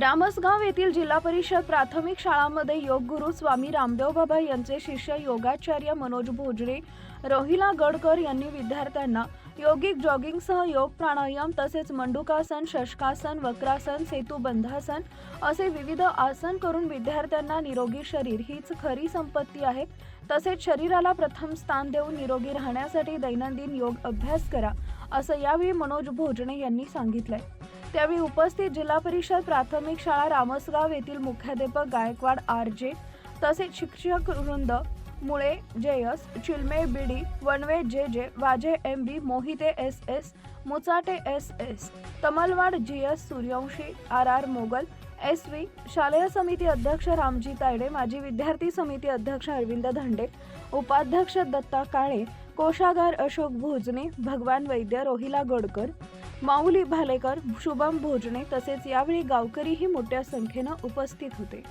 रामसगाव येथील जिल्हा परिषद प्राथमिक शाळांमध्ये योग गुरु स्वामी रामदेव बाबा यांचे शिष्य योगाचार्य मनोज भोजरे रोहिला गडकर यांनी विद्यार्थ्यांना योगिक जॉगिंगसह योग प्राणायाम तसेच मंडुकासन शशकासन वक्रासन सेतू बंधासन असे विविध आसन करून विद्यार्थ्यांना निरोगी शरीर हीच खरी संपत्ती आहे. तसेच शरीराला प्रथम स्थान देऊन निरोगी राहण्यासाठी दैनंदिन योग अभ्यास करा असं यावेळी मनोज भोजने यांनी सांगितलंय. त्यावेळी उपस्थित जिल्हा परिषद प्राथमिक शाळा रामसगाव येथील मुख्याध्यापक गायकवाड आर जे तसेच शिक्षक वृंद मुळे जेयस चिलमे बीडी Wanve J J Waje M B Mohite S S Muchate S S Tamalwad G S Suryawanshi R R Mogal S V शालेय समिती अध्यक्ष रामजी तायडे माजी विद्यार्थी समिती अध्यक्ष अरविंद धंडे उपाध्यक्ष दत्ता काळे कोषागार अशोक भोजने भगवान वैद्य रोहिला गडकर माऊली भालेकर शुभम भोजने तसेच यावेळी गावकरीही मोठ्या संख्येनं उपस्थित होते.